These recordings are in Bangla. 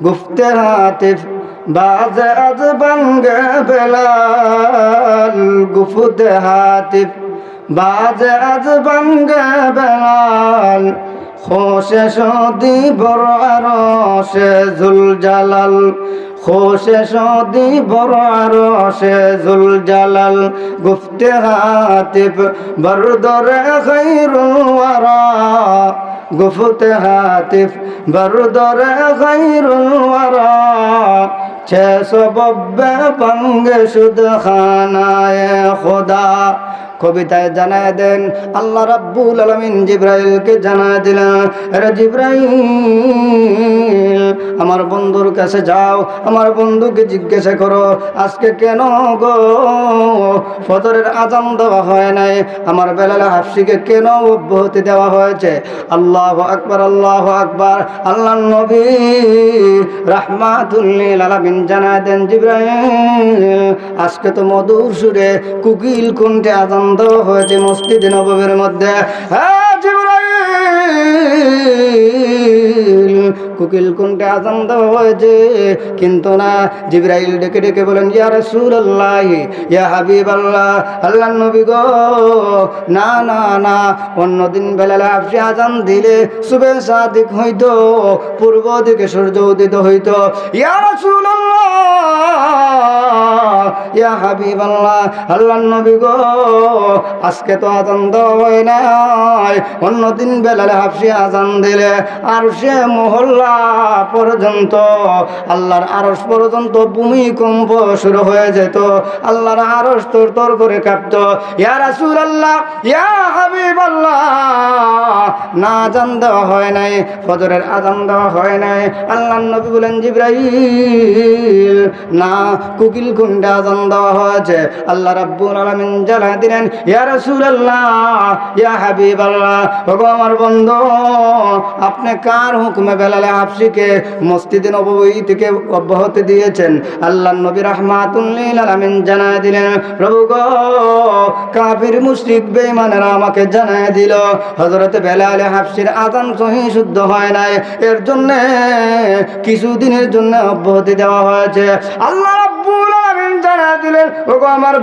গুফতে হাতিফ বাজে আজ বঙ্গে বেলাল। গুফতে হাতিফ বাজে আজ বঙ্গে বেলাল। খোশে সদি বড় আরশে জুল জালাল খোশে সদি বড় আরশে জুল জালাল গুফতে হাতিফ বরদরে খৈরুল ওয়ারা গুফতে হাতিফ বরদরে খৈরুল ওয়ারা। ছশো বব্বে বঙ্গে শুধ খানায় খোদা। কবিতায় জানায় দেন, আল্লাহ রাব্বুল আলমিন জিব্রাইলকে জানায় দিলেন রে জিব্রাইল, আমার বন্ধুর কাছে যাও, আমার বন্ধুকে জিজ্ঞাসা করো, আজকে কেন গো ফজরের আজান দেওয়া হয় নাই? আমার বেলালে হাফসিকে কেন অব্যাহতি দেওয়া হয়েছে? আল্লাহ আকবার আল্লাহ আকবার আল্লাহ নবী রাহমাতুল্লিল আলামিন জানায় দেন, জিব্রাইল, আজকে তো মধুর সুরে কুকিল কুণ্ঠে আজান দেওয়া হয়েছে মসজিদ নবমের মধ্যে। হ্যাঁ কুকিল কুণ্ঠে আজান হয়েছে? কিন্তু না, জিব্রাইল ডেকে ডেকে বলেন, ইয়া রাসূলুল্লাহ, ইয়া হাবিবাল্লাহ আল্লাহ আল্লাহ নবী গো। না না না অন্যদিন বেলা আপনি আজান দিলে সুবে সাদিক হইতো, পূর্ব দিকে সূর্য উদিত হইতো। ইয়া রাসূলুল্লাহ, ইয়া হাবিবাল্লাহ আল্লাহ নবী গো, আজকে তো আজান হয় নাই। অন্যদিন বেলালে হাফসি আজান দিলে, আর সে মহল্লা পর্যন্ত, আল্লাহর আরস পর্যন্ত ভূমিকম্প শুরু হয়ে যেত। আল্লাহর আরস তোর তোর করে কাঁপত ইয়ার আসুর আল্লাহ ইয়া হাবিব আল্লাহ না আজান হয় নাই, ফজরের আজান হয় নাই। আল্লাহ নবী বলেন, জিব্রাইল, না, কুকিল কুন্ডা আজান দেওয়া হয়েছে। আল্লাহ রাব্বুল আলামিন জানা দিলেন, ইয়া রাসূলুল্লাহ, ইয়া হাবিবাল্লাহ, ওগো আমার বন্ধু, আপনি কার হুকুমে বেলালে হাফসিকে মসজিদে নববী থেকে অব্যাহতি দিয়েছেন? আল্লাহ নবী রাহমাতুল্লিল আলামিন জানায় দিলেন, প্রভু গো, কাফির, মুশরিক, বেঈমানেরা আমাকে জানায় দিল, হযরত বেলাল হাফসির আযান সহি শুদ্ধ হয় নাই। এর জন্য কিছুদিনের জন্য অব্যাহতি দেওয়া হয়েছে। আল্লাহ আমার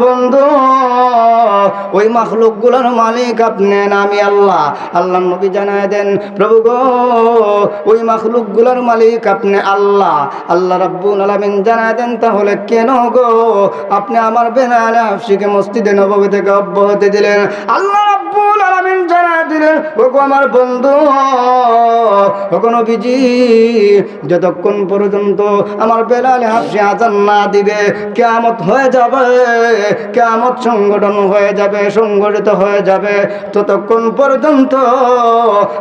নবী তাহলে কেন গো আপনি আমার বেনালে আফসিকে মসজিদে থেকে অব্যাহতি দিলেন? আল্লাহ জানায় দিলেন, ওগো আমার বন্ধু, ওগো নবীজি, যতক্ষণ পর্যন্ত আমার বেলালে হাফসি আজান না দিবে, কেয়ামত হয়ে যাবে, কেয়ামত সংগঠন হয়ে যাবে, সংগঠিত হয়ে যাবে, ততক্ষণ পর্যন্ত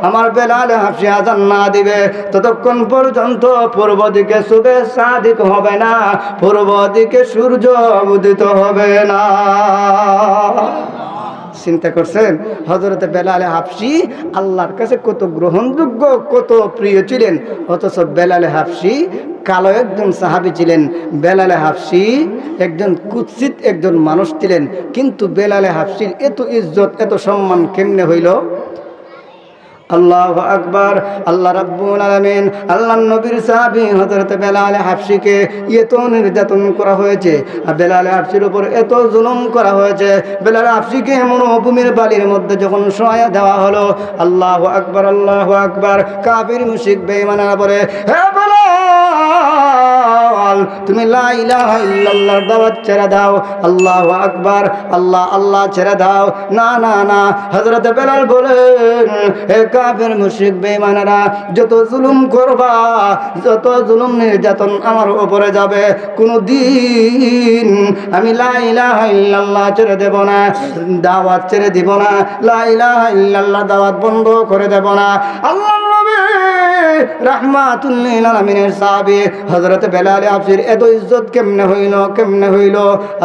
আমার বেলালে হাফসি আজান না দিবে, ততক্ষণ পর্যন্ত পূর্ব দিকে শুভে সাদিক হবে না, পূর্ব দিকে সূর্য উদিত হবে না। চিন্তা করছেন? হজরতে বেলালে হাফসি আল্লাহর কাছে কত গ্রহণযোগ্য, কত প্রিয় ছিলেন। অথচ বেলালে হাফসি কালো একজন সাহাবি ছিলেন। বেলালে হাফসি একজন কুৎসিত একজন মানুষ ছিলেন। কিন্তু বেলালে হাফসির এত ইজ্জত, এত সম্মান কেমনে হইল? আল্লাহ আকবর, আল্লাহ রাব্বুল আলমিন, আল্লাহ নবীর সাহাবি হজরত বেলাল হাফসিকে এত নির্যাতন করা হয়েছে, আর বেলাল হাফসির উপর এত জুলুম করা হয়েছে। বেলাল হাফসিকে মরুভূমির বালির মধ্যে যখন সহায় দেওয়া হলো, আল্লাহ আকবর আল্লাহ আকবর কাবির মুশিক বেমানা বলে, হে বেলাল তুমি লা ইলাহা ইল্লাল্লাহর দাওয়াত ছেড়ে দাও, আল্লাহু আকবার, আল্লাহ আল্লাহ ছেড়ে দাও। না না না, হযরত বেলাল বলেন, হে কাফের মুশরিক বেঈমানেরা, যত জুলুম করবা, যত জুলুম নির্যাতন আমার উপরে যাবে কোনো দিন আমি লা ইলাহা ইল্লাল্লাহ ছেড়ে দেব না, দাওয়াত ছেড়ে দিব না, লা ইলাহা ইল্লাল্লাহ দাওয়াত বন্ধ করে দেব না। আল্লাহ নবী রাহমাতুল্লিল আলামিনের সাহাবী হযরত বেলাল আফসির এত ইজ্জত কেমনে হইল কেমনে হইল?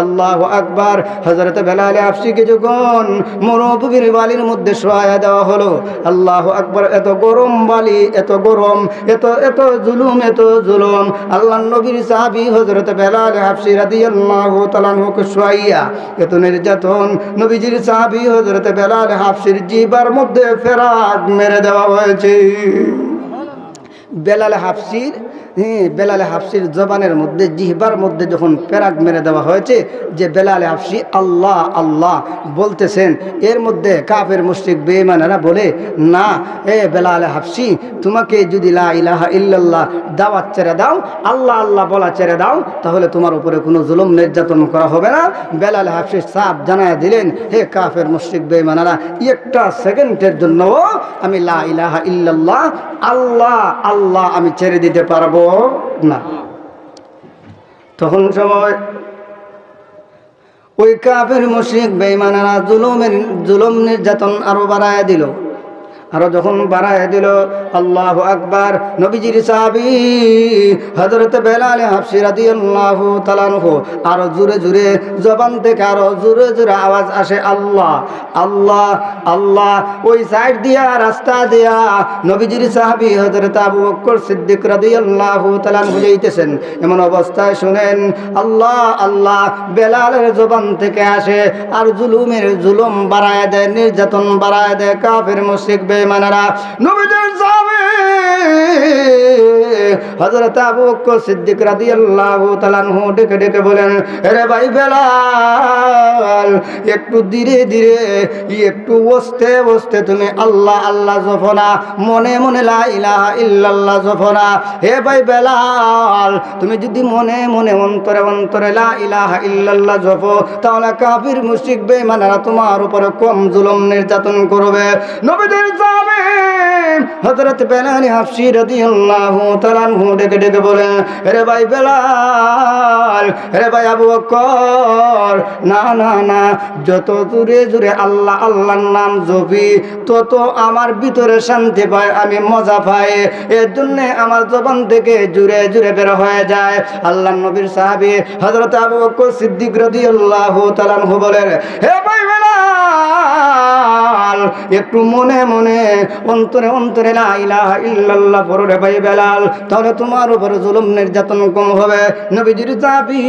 আল্লাহু আকবার। হযরত বেলাল আফসিকে যখন মরুভূমির বালির মধ্যে শোয়া দেওয়া হলো। আল্লাহু আকবার, এত গরম বালি, এত গরম, এত এত জুলুম এত জুলুম। আল্লাহ নবীর সাহাবী হযরত বেলাল আফসি রাদিয়াল্লাহু তাআলা হুকে শোয়াইয়া, এত নির্যাতন নবীজির সাহাবী হযরত বেলাল হাফসির জিবার মধ্যে ফেরাক মেরে দেওয়া হয়েছে। বেলাল হাফসির হ্যাঁ, বেলালে হাফসির জবানের মধ্যে জিহবার মধ্যে যখন প্যারাক মেরে দেওয়া হয়েছে যে বেলালে হাফসি আল্লাহ আল্লাহ বলতেছেন এর মধ্যে কাফের মুশরিক বেঈমানেরা বলে না এ বেলালে হাফসি তোমাকে যদি লা ইলাহা ইল্লাল্লাহ দাওয়াত ছেড়ে দাও আল্লাহ আল্লাহ বলা ছেড়ে দাও তাহলে তোমার উপরে কোনো জুলুম নির্যাতন করা হবে না। বেলালে হাফসি সাপ জানায় দিলেন হে কাফের মুশরিক বেঈমানেরা একটা সেকেন্ডের জন্য আমি লা ইলাহা ইল্লাল্লাহ আল্লাহ আল্লাহ আমি ছেড়ে দিতে পারব। না। তখন সময় ওই কাফের মুশরিক বেইমানারা জুলুমের জুলুম নির্যাতন আরও বাড়ায় দিল। আরও যখন বাড়ায় দিল, আল্লাহ আকবার নবীজির সাহাবি হজরত বেলাল হাফসি রাদিয়াল্লাহু তাআলাহু আরও জোরে জোরে জবান থেকে আরও জোরে জোরে আওয়াজ আসে, আল্লাহ আল্লাহ আল্লাহ ওই সাইড দিয়া, রাস্তা দিয়া নবীজির সাহাবি হজরত আবু বকর সিদ্দিক রাদিয়াল্লাহু তাআলাহু যাইতেছেন। এমন অবস্থায় শুনেন, আল্লাহ আল্লাহ বেলালের জবান থেকে আসে আর জুলুমের জুলুম বাড়ায় দেয়, নির্যাতন বাড়ায় দেয়, কাফের, মুশরিক নবীদের সাহাবী হযরত আবু সিদ্দিক রাদিয়াল্লাহু তাআলা আনহু ডেকে ডেকে বলেন ভাই বেলাল, একটু ধীরে ধীরে, একটু বসতে বসতে তুমি আল্লাহ আল্লাহ জফনা, মনে মনে লা ইলাহা ইল্লাল্লাহ জফনা। হে ভাই বেলাল, তুমি যদি মনে মনে অন্তরে অন্তরে লা ইলাহা ইল্লাল্লাহ জফ তাহলে কাফির, মুশরিক, বেঈমানেরা তোমার উপরে কম জুলুম নির্যাতন করবে। নবীদের যাবে হযরত বেলাল হাফসি তাআলা আনহু ডেকে ডেকে বলেন রে ভাই বেলাল রে ভাই আবু বকর না না না, যত জোরে জোরে আল্লাহ, আল্লাহর নাম জপি, তত আমার ভিতরে শান্তি পায়, আমি মজা পাই। এর জন্য আমার জবান থেকে জুড়ে জুড়ে বের হয়ে যায়। আল্লাহ নবীর সাহাবী হযরত আবু বকর সিদ্দিক রাদিয়াল্লাহু তাআলা আনহু বলেন, হে ভাই বেলাল, একটু মনে মনে অন্তরে অন্তরে ইলাহা ইল্লাল্লাহ ভাই বেলাল, তাহলে তোমার উপর জুলুম নির্যাতন কম হবে। নবীজির চাবি,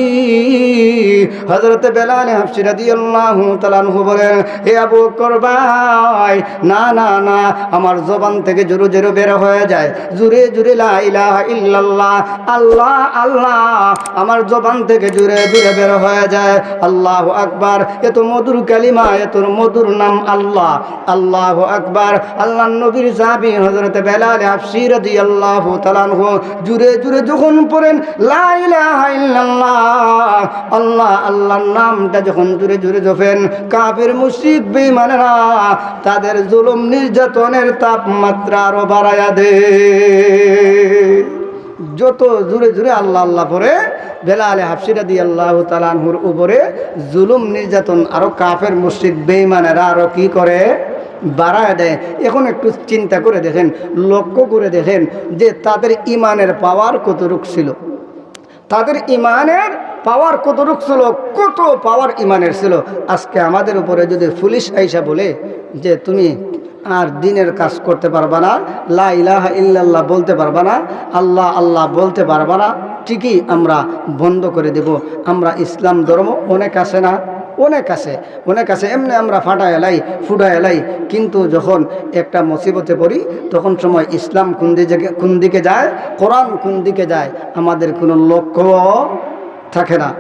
হযরত বেলাল হাফসি রাদিয়াল্লাহু তাআলা আনহু বলেন হে আবু বকর ভাই, না না না, আমার জবান থেকে জোরে জোরে বের হয়ে যায়। জুরে জুরে লা ইলাহা ইল্লাল্লাহ, আল্লাহ আল্লাহ, আমার জবান থেকে জুরে জুরে বের হয়ে যায়। আল্লাহ আকবার এত মধুর কালিমা এত মধুর নাম আল্লাহ। আল্লাহ আকবার। আল্লাহ নবীর সাহাবী হযরত বেলাল হাফসি রাদিয়াল্লাহু তাআলা আনহু জুরে জুরে যখন পড়েন, লা ইলাহা ইল্লাল্লাহ, আল্লাহ, আল্লাহর নামটা যখন জুরে জুরে জপেন, কাফের মুশরিক বেঈমানেরা তাদের জুলুম নির্যাতনের তাপমাত্রা আরও বাড়ায়া দে যত জুড়ে জুড়ে আল্লাহ আল্লাহ পরে বেলালে হাফসিরা দিয়ে আল্লাহ তালানহুর উপরে জুলুম নির্যাতন, আরও কাফের মসজিদ বেঈমানেরা আরও কি করে? বাড়ায় দেয়। এখন একটু চিন্তা করে দেখেন, লক্ষ্য করে দেখেন যে তাদের ইমানের পাওয়ার কতটুক ছিল। তাদের ইমানের পাওয়ার কতটুক ছিল? কত পাওয়ার ইমানের ছিল? আজকে আমাদের উপরে যদি পুলিশ আইসা বলে যে, তুমি আর দিনের কাজ করতে পারবা না, লা ইলাহা ইল্লাল্লাহ বলতে পারবা না, আল্লাহ আল্লাহ বলতে পারবা না, ঠিকই আমরা বন্ধ করে দেব। আমরা ইসলাম ধর্ম অনেক আছে না? অনেক আছে। অনেক আছে, এমনি আমরা ফাটা এলাই ফুটা এলাই কিন্তু যখন একটা মুসিবতে পড়ি, তখন সময় ইসলাম কোন দিকে কোন দিকে যায়? কোরআন কোন দিকে যায়? আমাদের কোনো লক্ষ্য থাকে না।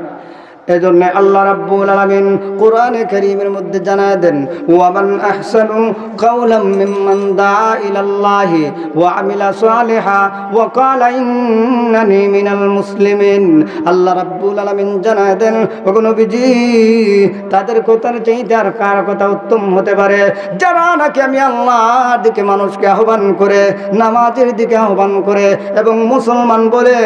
এজন্য আল্লাহ রাব্বুল আলামিন কোরআনে কারীমের মধ্যে জানায় দেন, ওয়ামান আহসানু কাওলাম মিম্মান দা ইলাল্লাহি ওয়া আমিলা সালিহা ওয়া ক্বালা ইন্নানি মিনাল মুসলিমিন। আল্লাহ রাব্বুল আলামিন জানায় দেন, ওগো নবীজি, তাদের কথার চাইতে আর কার কথা উত্তম হতে পারে? যারা নাকি আমি আল্লাহর দিকে মানুষকে আহ্বান করে, নামাজের দিকে আহ্বান করে এবং মুসলমান বলে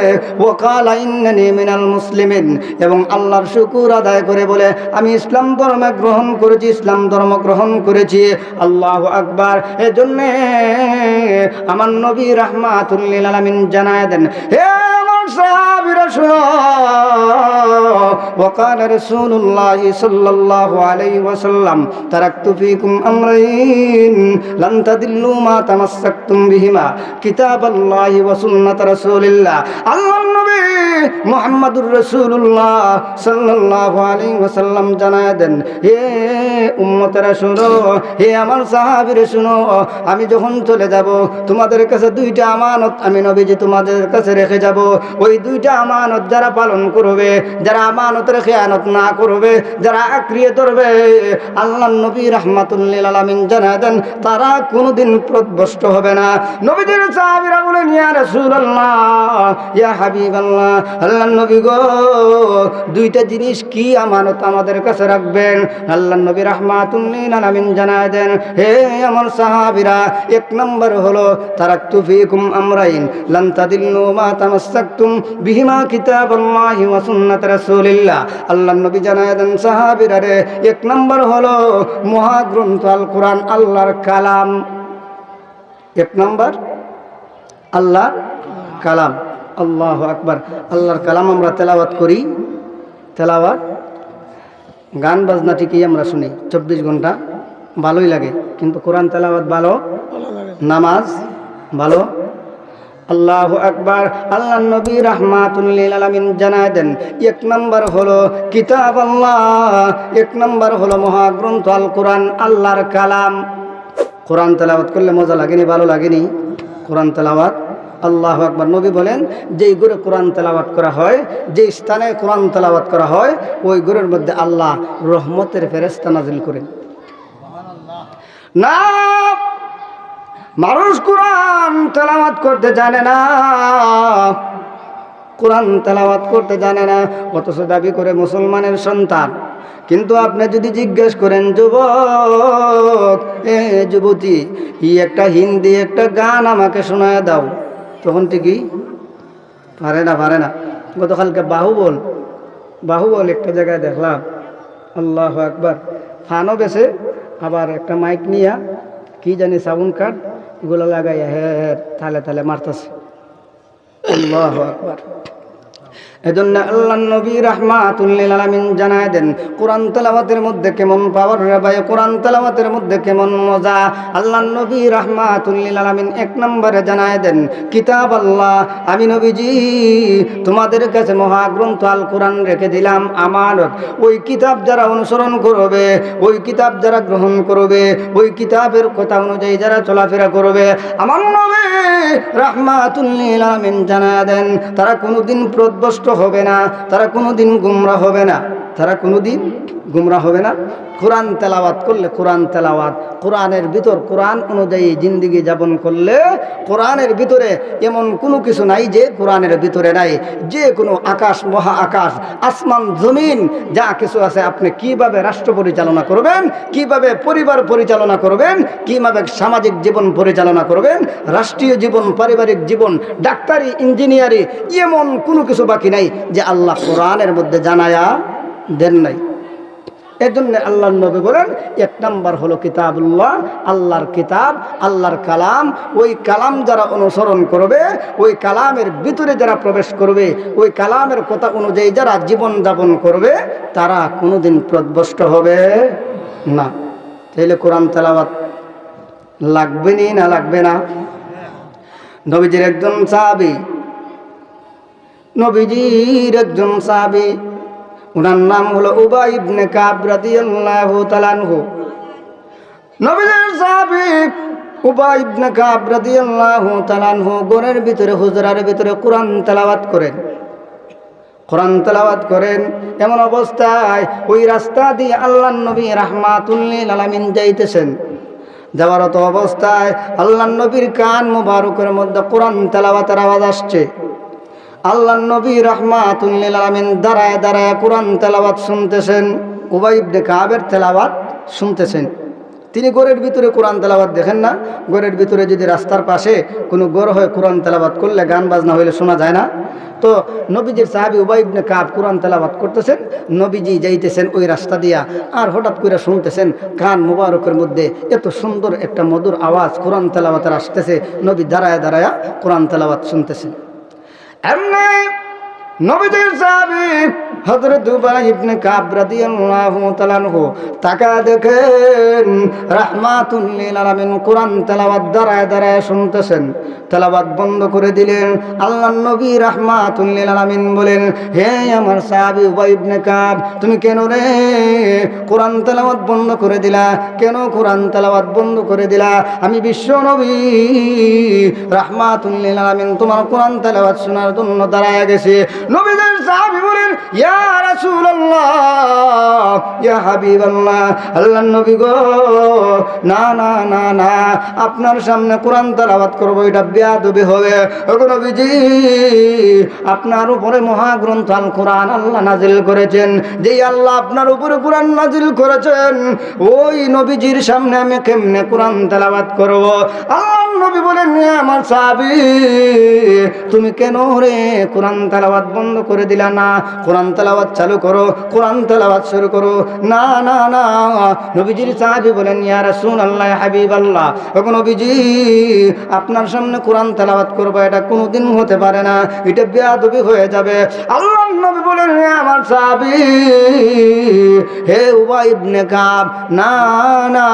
ওয়াকালা ইন্নানি মিনাল মুসলিমিন। এবং আল্লাহর শুকুর আদায় করে বলে আমি ইসলাম ধর্ম গ্রহণ করেছি ইসলাম ধর্ম গ্রহণ করেছি আল্লাহ আকবার এজন্যে আমার নবী রাহমাতুল্লিল আলামিন জানায় দেন হে আমার সাহাবীরা শুনো وقال رسول الله صلى الله عليه وسلم تركت فيكم أمرين لن تدلوا ما تمسكتم بهما كتاب الله وسنة رسول الله الله النبي মোহাম্মদুর রসুল্লাহ সাল্লাহ আলী ওসাল্লাম জানায় দেন, হে উম্মতেরা শুনো, হে আমার সাহাবির শুনো, আমি যখন চলে যাব, তোমাদের কাছে দুইটা আমানত আমি নবীজি তোমাদের কাছে রেখে যাব। ওই দুইটা আমানত যারা পালন করবে, যারা আমানতের খেয়ানত না করবে, যারা আক্রিয়ে ধরবে, আল্লাহ নবী রহমাতুল্লিল আলমিন জানা দেন, তারা কোনোদিন প্রদবষ্ট হবে না। নবীজির সাহাবিরা বলেন, ইয়া রাসূলুল্লাহ, ইয়া হাবিবাল্লাহ আল্লাহ নবী গো, দুইটা জিনিস কি আমানত আমাদের কাছে রাখবেন? আল্লাহ নবী রহমাতুল্লিল আলমিন জানা দেন, হে আমার সাহাবিরা, এক নম্বর হলো, তারাক্তু ফিকুম আমরাইন, লান তাদিল্লু মা তামাসসাকতুম বিহিমা কিতাবাল্লাহি ওয়া সুন্নাত রাসূলিল্লাহ। আল্লাহ নবী জানায় দেন, সাহাবীরা রে, এক নম্বর হলো, মহাগ্রন্থ আল কোরআন আল্লাহর কালাম। এক নম্বর, আল্লাহর কালাম। আল্লাহ আকবার। আল্লাহর কালাম আমরা তেলাওয়াত করি। তেলাওয়াত, গান বাজনা ঠিকই আমরা শুনি। চব্বিশ ঘণ্টা ভালোই লাগে, কিন্তু কোরআন তেলাওয়াত ভালো, নামাজ ভালো। আল্লাহ আকবার, আল্লাহ নবী রহমাতুল্লিল আলমিন জানায় দেন, এক নম্বর হলো কিতাব আল্লাহ, এক নম্বর হলো মহাগ্রন্থ আল কোরআন, আল্লাহর কালাম। কোরআন তেলাওয়াত করলে মজা লাগেনি, ভালো লাগেনি। কোরআন তেলাওয়াত আল্লাহ আকবার। নবী বলেন, যেই ঘরে কোরআন তেলাওয়াত করা হয় যে স্থানে কোরআন তেলাওয়াত করা হয়, ওই ঘরের মধ্যে আল্লাহ রহমতের ফেরেস্তা নাজিল করেন। না, মানুষ কোরআন তেলাওয়াত করতে জানে না। কোরআন তেলাওয়াত করতে জানে না, অথচ দাবি করে মুসলমানের সন্তান। কিন্তু আপনি যদি জিজ্ঞেস করেন, যুবক, এ যুবতী, ই একটা হিন্দি, একটা গান আমাকে শোনায় দাও। তখন ঠিকই পারে না পারে না। গতকালকে বাহুবল বাহুবল একটা জায়গায় দেখলাম। আল্লাহ একবার ফানও বেছে, আবার একটা মাইক নিয়া, কি জানি সাবুন কাঠ এগুলো লাগাইয়া হ্যাঁ হ্যাঁ তালে তালে মারতেছে। আল্লাহ আকবার। এজন্য আল্লাহ নবী রাহমাতুল্লিল আলামিন জানায় দেন, কোরআন তেলাওয়াতের মধ্যে কেমন পাওয়ার রে ভাই? কোরআন তেলাওয়াতের মধ্যে কেমন মজা? আল্লাহ নবী রাহমাতুল্লিল আলামিন এক নম্বরে জানায় দেন, কিতাব আল্লাহ, আমি নবীজি, তোমাদের কাছে মহাগ্রন্থ আল কোরআন রেখে দিলাম, আমানত। ওই কিতাব যারা অনুসরণ করবে, ওই কিতাব যারা গ্রহণ করবে, ওই কিতাবের কথা অনুযায়ী যারা চলাফেরা করবে, আমার নবী রাহমাতুল্লিল আলামিন জানায় দেন, তারা কোনোদিন প্রদবষ্ট হবে না তারা কোনোদিন গুমরা হবে না। তারা কোনোদিন গুমরা হবে না। কোরআন তেলাওয়াত করলে কোরআন তেলাওয়াত, কোরআনের ভিতর কোরআন অনুযায়ী জিন্দিগি যাপন করলে কোরআনের ভিতরে এমন কোনো কিছু নাই যে কোরআনের ভিতরে নাই। যে কোনো আকাশ, মহা আকাশ, আসমান, জমিন, যা কিছু আছে আপনি কীভাবে রাষ্ট্র পরিচালনা করবেন, কীভাবে পরিবার পরিচালনা করবেন, কীভাবে সামাজিক জীবন পরিচালনা করবেন, রাষ্ট্রীয় জীবন, পারিবারিক জীবন, ডাক্তারি, ইঞ্জিনিয়ারি, এমন কোনো কিছু বাকি নাই যে আল্লাহ কোরআনের মধ্যে জানায়া দেন নাই। এর জন্য আল্লাহর নবী বলেন, এক নাম্বার হলো কিতাবুল্লাহ, আল্লাহর কিতাব, আল্লাহর কালাম। ওই কালাম যারা অনুসরণ করবে, ওই কালামের ভিতরে যারা প্রবেশ করবে, ওই কালামের কথা অনুযায়ী যারা জীবন যাপন করবে, তারা কোনোদিন প্রদবষ্ট হবে না। তাইলে কোরআন তেলাওয়াত লাগবে নি না লাগবে না? নবীজির একজন সাহাবি, নবীজির একজন সাহাবি ওনার নাম হলো উবাই ইবনে কাব রাদিয়াল্লাহু তাআলাহু নবীজির সাহাবী উবাই ইবনে কাব রাদিয়াল্লাহু গরের ভিতরে, হুজরার ভিতরে কোরআন তেলাওয়াত করেন। কোরআন তেলাওয়াত করেন এমন অবস্থায় ওই রাস্তা দিয়ে আল্লাহ নবী রাহমাতুল্লিল আলামিন যাইতেছেন। যাওয়ার তো অবস্থায় আল্লাহ নবীর কান মুবারকের মধ্যে কোরআন তেলাওয়াতের আওয়াজ আসছে। আল্লাহ নবী রহমাতুল্লিল আলমিন দাঁড়ায় দাঁড়ায় কোরআন তেলাওয়াত শুনতেছেন উবাইবনে কাবের তেলাওয়াত শুনতেছেন। তিনি গোরের ভিতরে কোরআন তেলাওয়াত দেখেন না গোরের ভিতরে যদি রাস্তার পাশে কোনো গোর হয়ে কোরআন তেলাওয়াত করলে গান বাজনা হইলে শোনা যায় না। তো নবীজির সাহাবি উবাইবনে কাব কোরআন তেলাওয়াত করতেছেন, নবীজি যাইতেছেন ওই রাস্তা দিয়া আর হঠাৎ করে শুনতেছেন কান মুবারকের মধ্যে এত সুন্দর একটা মধুর আওয়াজ কোরআন তেলাওয়াতের আসতেছে, নবী দাঁড়ায় দাঁড়ায় কোরআন তেলাওয়াত শুনতেছেন। এমনি নবীদের সাহাবী হযরত উবাই ইবনে কাব রাদিয়াল্লাহু তাআলা আনহু তাকা দেখেন, রাহমাতুল লিল আলামিন কোরআন তেলাওয়াত দাঁড়ায় দাঁড়ায় শুনতেছেন। তেলাওয়াত বন্ধ করে দিলেন। আল্লাহর নবী রাহমাতুল লিল আলামিন বলেন, হে আমার সাহাবী উবাই ইবনে কাব, তুমি কেন রে কোরআন তেলাওয়াত বন্ধ করে দিলা? কেন কোরআন তেলাওয়াত বন্ধ করে দিলা? আমি বিশ্ব নবী, রাহমাতুল লিল আলামিন তোমার কোরআন তেলাওয়াত শোনার জন্য দাঁড়ায় গেছে। নবীদের সাহাবী বলেন, ইয়া রাসূলুল্লাহ, ইয়া হাবিবাল্লাহ, আল্লাহর নবী গো, না না না না, আপনার সামনে কোরআন তেলাওয়াত করব, এটা বেয়াদবি হবে। ওগো নবীজি, আপনার উপরে মহাগ্রন্থ আল কোরআন আল্লাহ নাজিল করেছেন। যেই আল্লাহ আপনার উপরে কোরআন নাজিল করেছেন, ওই নবীজির সামনে আমি কেমনে কোরআন তেলাওয়াত করব? আল্লাহ নবী বলেন "এ আমার সাহাবী, তুমি কেন রে কোরআন তেলাওয়াত বন্ধ করে দিলা না? কোরআন তেলাওয়াত চালু করো, কোরআন তেলাওয়াত শুরু করো। না না না। নবীজির সাহাবী বলেন, ইয়া রাসূলুল্লাহ হাবিবাল্লাহ, ওগো নবীজি, আপনার সামনে কোরআন তেলাওয়াত করব, এটা কোনোদিন হতে পারে না, এটা বেয়াদবি হয়ে যাবে। আল্লাহ নবী বলেন আমার সাহাবী হে উবাই ইবনে কাব, না না,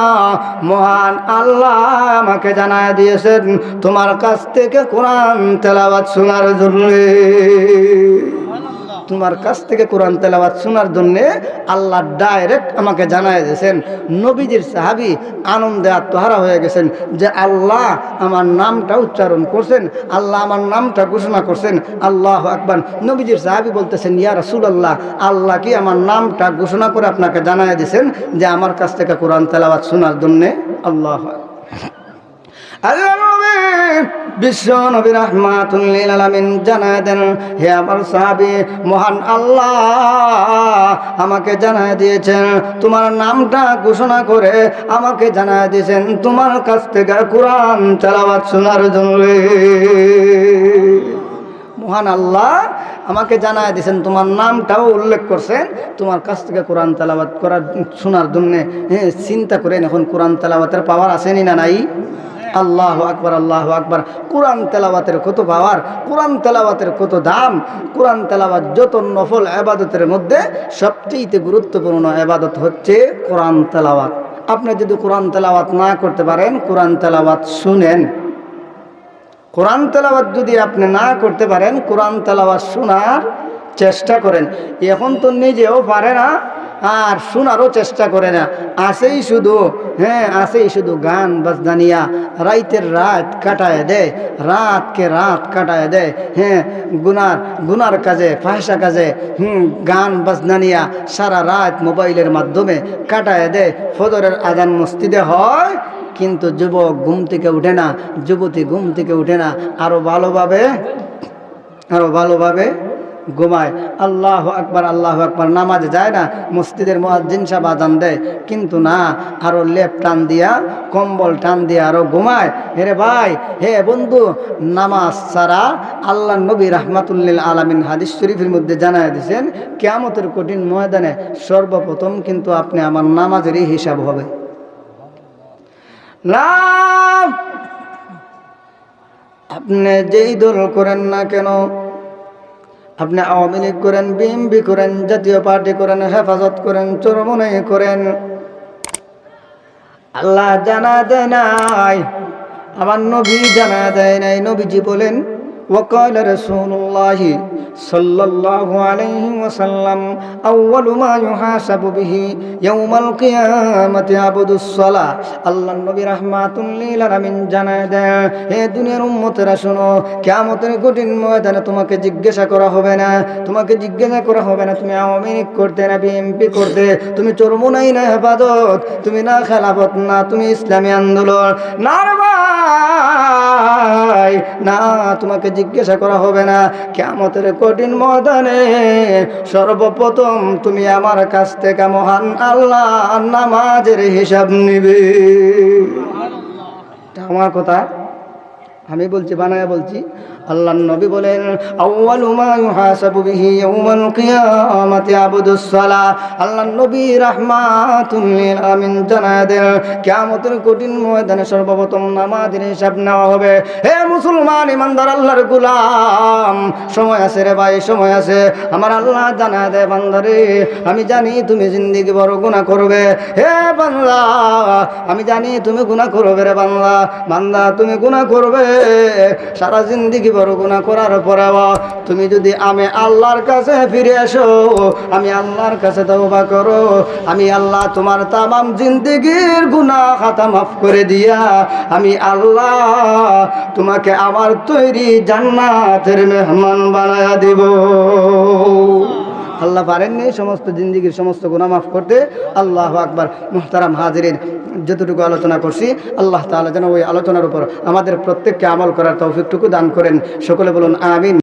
মহান আল্লাহ আমাকে জানায় দিয়েছেন, তোমার কাছ থেকে কোরআন তেলাবাদ শোনার জন্য। তোমার কাছ থেকে কোরআন তেলাওয়াত শোনার জন্য আল্লাহ ডাইরেক্ট আমাকে জানায় দিয়েছেন। নবীজির সাহাবি আনন্দে আত্মহারা হয়ে গেছেন যে আল্লাহ আমার নামটা উচ্চারণ করছেন, আল্লাহ আমার নামটা ঘোষণা করছেন, আল্লাহ আকবার। নবীজির সাহাবি বলতেছেন, ইয়া রাসূলুল্লাহ, আল্লাহ কি আমার নামটা ঘোষণা করে আপনাকে জানায় দিয়েছেন যে আমার কাছ থেকে কোরআন তেলাওয়াত শোনার জন্যে? আল্লাহ আল্লাহ বিশ্ব নবী রহমাতুল্লিল আলামিন জানায় দেন, হে আমার সাহাবী, মহান আল্লাহ আমাকে জানায় দিয়েছেন, তোমার নামটা ঘোষণা করে আমাকে জানায় দিয়েছেন, তোমার কাছ থেকে কোরআন তেলাওয়াত শোনার জন্য। মহান আল্লাহ আমাকে জানায় দিয়েছেন, তোমার নামটাও উল্লেখ করছেন, তোমার কাছ থেকে কোরআন তেলাওয়াত করার শোনার জন্য। হ্যাঁ চিন্তা করেন এখন কোরআন তেলাওয়াতের পাওয়ার আসেনি না নাই? আল্লাহ আকবার, আল্লাহ আকবর। কোরআন তেলাওয়াতের কত পাওয়ার, কোরআন তেলাওয়াতের কত দাম, কোরআন তেলাওয়াত যত নফল আবাদতের মধ্যে সবচেয়ে গুরুত্বপূর্ণ আবাদত হচ্ছে কোরআন তেলাওয়াত। আপনি যদি কোরআন তেলাওয়াত না করতে পারেন, কোরআন তেলাওয়াত শুনেন। কোরআন তেলাওয়াত যদি আপনি না করতে পারেন, কোরআন তেলাওয়াত শোনার চেষ্টা করেন। এখন তো নিজেও পারে না আর শোনারও চেষ্টা করে না। আসেই শুধু হ্যাঁ আসেই শুধু গান বাজদানিয়া রাইতের রাত কাটায় দেয় রাতকে রাত কাটায় দেয় হ্যাঁ গুনার গুনার কাজে ফাহসা কাজে, হুম, গান বাজদানিয়া সারা রাত মোবাইলের মাধ্যমে কাটায় দেয় ফজরের আজান মসজিদে হয়, কিন্তু যুবক ঘুম থেকে উঠে না, যুবতী ঘুম থেকে উঠে না। আরও ভালোভাবে আরও ভালোভাবে ঘুমায়। আল্লাহ আকবার আল্লাহ আকবার। নামাজ যায় না, মসজিদের মোয়াজ্জিন সাহেব আজান দেয়। কিন্তু না আরও লেপ টান দিয়া, কম্বল টান দিয়া আরও ঘুমায়। হেরে ভাই, হে বন্ধু, নামাজ ছাড়া আল্লাহ নবী রাহমাতুল্লিল আলামিন হাদিস শরীফের মধ্যে জানায় দিয়েছেন, কেয়ামতের কঠিন ময়দানে সর্বপ্রথম কিন্তু আপনি আমার নামাজেরই হিসাব হবে। আপনি যেই দল করেন না কেন? আপনি আওয়ামী লীগ করেন বিএমপি করেন, জাতীয় পার্টি করেন, হেফাজত করেন চরমনে করেন। আল্লাহ জানা দেয় নাই, আমার নবী জানা দেয় নাই, নবীজি বলেন وقال رسول الله صلى الله عليه وسلم أول ما يحاسب به يوم القيامة عبد الصلاة আল্লাহ নবী রাহমাতুল্লিল আলামিন জানায় দেয় হে দুনিয়ার উম্মতেরা শোনো কিয়ামতের কঠিন ময়দানে তোমাকে জিজ্ঞাসা করা হবে না তোমাকে জিজ্ঞাসা করা হবে না তুমি আওয়ামী লীগ করতে না বিএমপি করতে তুমি চরমুনাই না হেফাজত তুমি না খেলাফত না তুমি ইসলামী আন্দোলন না ভাই, না, তোমাকে জিজ্ঞাসা করা হবে না। কেমতের কঠিন ময়দানে সর্বপ্রথম তুমি আমার কাছ থেকে মহান আল্লাহ নামাজের হিসাব নিবে। আমার কথা। আমি বলছি, বানায় বলছি আল্লাহ নবী বলেন আল্লাহ নবী জানায় কঠিন ময়দানে সর্বপ্রথম হবে। হে মুসলমান সময় আছে রে ভাই, সময় আছে। আমার আল্লাহ জানা দে বান্দারে, আমি জানি তুমি জিন্দিগি বড় গুণা করবে। হে বাংলা আমি জানি তুমি গুণা করবে রে বাংলা বান্দা, তুমি গুণা করবে, সারা জিন্দিগি বড় গুণা করার পরে তুমি যদি আমি আল্লাহর কাছে ফিরে এসো, আমি আল্লাহর কাছে তওবা করো, আমি আল্লাহ তোমার তামাম জিন্দিগির গুনাহ খাতা মাফ করে দিয়া, আমি আল্লাহ তোমাকে আমার তৈরি জান্নাতের মেহমান বানায়া দিব। আল্লাহ পারেননি সমস্ত জিন্দিগির সমস্ত গুনাহ মাফ করতে? আল্লাহ আকবার। মুহতারাম হাজিরিন যতটুকু আলোচনা করছি, আল্লাহ তালা যেন ওই আলোচনার উপর আমাদের প্রত্যেককে আমল করার তৌফিকটুকু দান করেন। সকলে বলুন, আমিন।